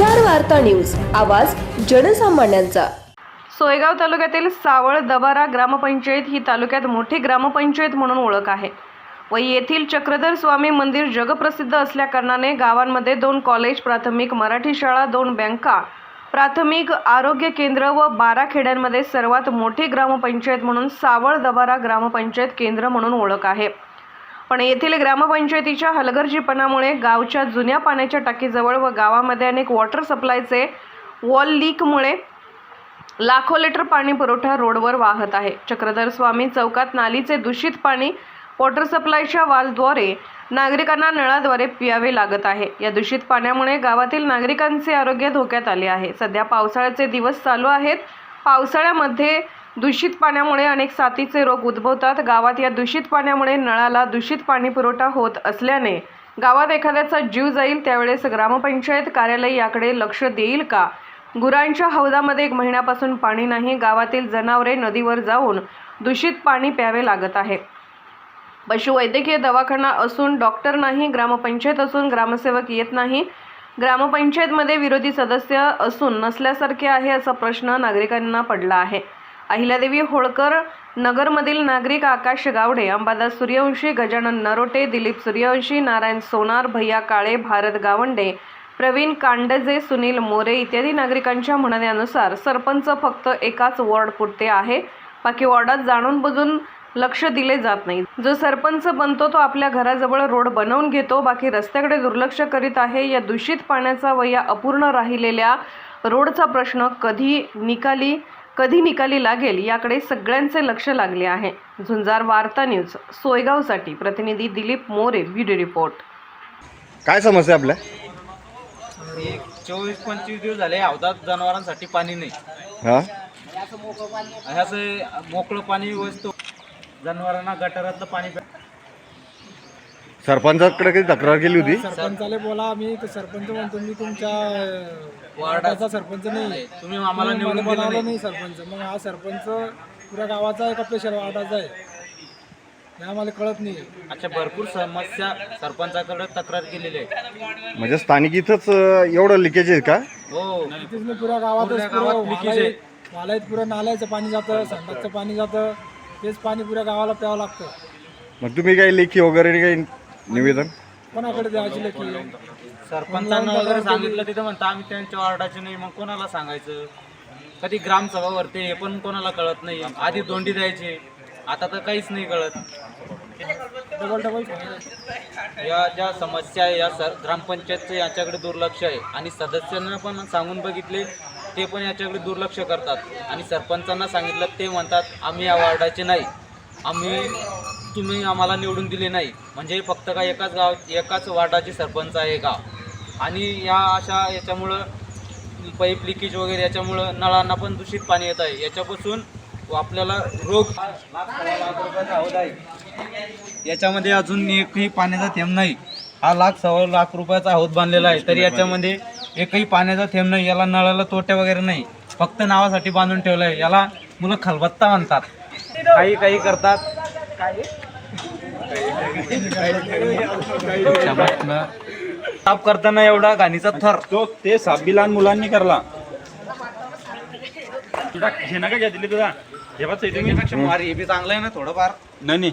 वार्ता न्यूज आवाज जनसामान्यांचा. सोयगाव तालुक्यातील सावळ दबारा ग्रामपंचायत ही तालुक्यात मोठी ग्रामपंचायत म्हणून ओळख आहे. व येथील चक्रधर स्वामी मंदिर जगप्रसिद्ध असल्याकारणाने गावांमध्ये दोन कॉलेज प्राथमिक मराठी शाळा दोन बँका प्राथमिक आरोग्य केंद्र व बारा खेड्यांमध्ये सर्वात मोठी ग्रामपंचायत म्हणून सावळ दबारा ग्रामपंचायत केंद्र म्हणून ओळख आहे. पण येथील ग्रामपंचायतीच्या हलगर्जीपणामुळे गावच्या जुन्या पाण्याच्या टाकीजवळ व गावामध्ये अनेक वॉटर सप्लायचे वॉल लीकमुळे लाखो लिटर पाणी पुरवठा रोडवर वाहत आहे. चक्रधर स्वामी चौकात नालीचे दूषित पाणी वॉटर सप्लायच्या वालद्वारे नागरिकांना नळाद्वारे पियावे लागत आहे. या दूषित पाण्यामुळे गावातील नागरिकांचे आरोग्य धोक्यात आले आहे. सध्या पावसाळ्याचे दिवस चालू आहेत. पावसाळ्यामध्ये दूषित पाण्यामुळे अनेक साथीचे रोग उद्भवतात. गावात या दूषित पाण्यामुळे नळाला दूषित पाणी पुरवठा होत असल्याने गावात एखाद्याचा जीव जाईल त्यावेळेस ग्रामपंचायत कार्यालय याकडे लक्ष देईल का? गुरांच्या हौदामध्ये एक महिन्यापासून पाणी नाही. गावातील जनावरे नदीवर जाऊन दूषित पाणी प्यावे लागत आहे. पशुवैद्यकीय दवाखाना असून डॉक्टर नाही ग्रामपंचायत असून ग्रामसेवक येत नाही. ग्रामपंचायतमध्ये विरोधी सदस्य असून नसल्यासारखे आहे असा प्रश्न नागरिकांना पडला आहे. अहिल्यादेवी होळकर नगरमधील नागरिक आकाश गावडे अंबादास सूर्यवंशी गजानन नरोटे दिलीप सूर्यवंशी नारायण सोनार भैया काळे भारत गावंडे प्रवीण कांडजे सुनील मोरे इत्यादी नागरिकांच्या म्हणण्यानुसार सरपंच फक्त एकाच वॉर्डपुरते आहे. बाकी वॉर्डात जाणून बुजून लक्ष दिले जात नाही. जो सरपंच बनतो तो आपल्या घराजवळ रोड बनवून घेतो. बाकी रस्त्याकडे दुर्लक्ष करीत आहे. या दूषित पाण्याचा व या अपूर्ण राहिलेल्या रोडचा प्रश्न कधी निकाली? कधी निकाली लागेल याकडे सगळ्यांचे लक्ष लागले आहे. झुंजार वार्ता न्यूज सोयगावसाठी. प्रतिनिधी दिलीप मोरे व्हिडिओ रिपोर्ट. काय समस्या आपल्या? एक चोवीस पंचवीस दिवस झाले अवधात जनावरांसाठी पाणी नाही. हा? ह्याचं मोकळं पाणी वसतो. जनावरांना गटारातलं पाणी प्या- सरपंचाकडे काही तक्रार केली होती? सरपंचाले बोला आम्ही तर सरपंच म्हणतो मी तुमच्या अं, वार्डाचा सरपंच नाही. तुम्ही आम्हाला तुम्ही निवडून बनवलं नाही. नाही सरपंच. मग हा सरपंच पुऱ्या गावाचा आहे का स्पेशल वार्डाचा आहे? हे आम्हाला कळत नाही. अशा भरपूर समस्या सरपंचाकडे तक्रार केलेली आहे. म्हणजे स्थानिक इथंच अं, एवढं लिकेज आहे का? हो. तिथेच नाही पुऱ्या गावातच पुरं. वालाईत वालाईत पुरं नाल्याचं पाणी जातं संडासचं पाणी जातं. तेच पाणी पुऱ्या गावाला प्यावं लागतं. मग तुम्ही काही लेखी वगैरे काही निवेदन? कोणाकडे द्यायची सरपंचांना वगैरे सांगितलं तिथं म्हणता आम्ही त्यांच्या वार्डाचे नाही. मग कोणाला सांगायचं? कधी ग्रामसभा भरते हे पण कोणाला कळत नाही. आधी दोंडी द्यायची. आता तर काहीच नाही कळत. डबल डबल सांगायचं. या ज्या समस्या आहे या सर ग्रामपंचायतचं याच्याकडे दुर्लक्ष आहे. आणि सदस्यांना पण सांगून बघितले ते पण याच्याकडे दुर्लक्ष करतात. आणि सरपंचांना सांगितलं ते म्हणतात आम्ही या वार्डाचे नाही. आम्ही तुम्ही आम्हाला निवडून दिले नाही. म्हणजे फक्त का एकाच गाव एकाच वार्डाचे सरपंच आहे का? आणि या अशा याच्यामुळं पाईप लिकेज वगैरे याच्यामुळं नळांना पण दूषित पाणी येत आहे. याच्यापासून आपल्याला रोग याच्यामध्ये अजून एकही पाण्याचा थेंब नाही. हा लाख सव्वा लाख रुपयाचा हौद बांधलेला आहे. तरी याच्यामध्ये एकही पाण्याचा थेंब नाही. याला नळाला तोटे वगैरे नाही. फक्त नावासाठी बांधून ठेवलं आहे. याला मुलं खलबत्ता म्हणतात. काही काही करतात. साफ करताना एवढा घाणीचा थर. तो ते साबी लहान मुलांनी करला. तुझा हे नका घ्या दिली तुझा हे हे बी चांगलं आहे ना थोडंफार. नाही नाही.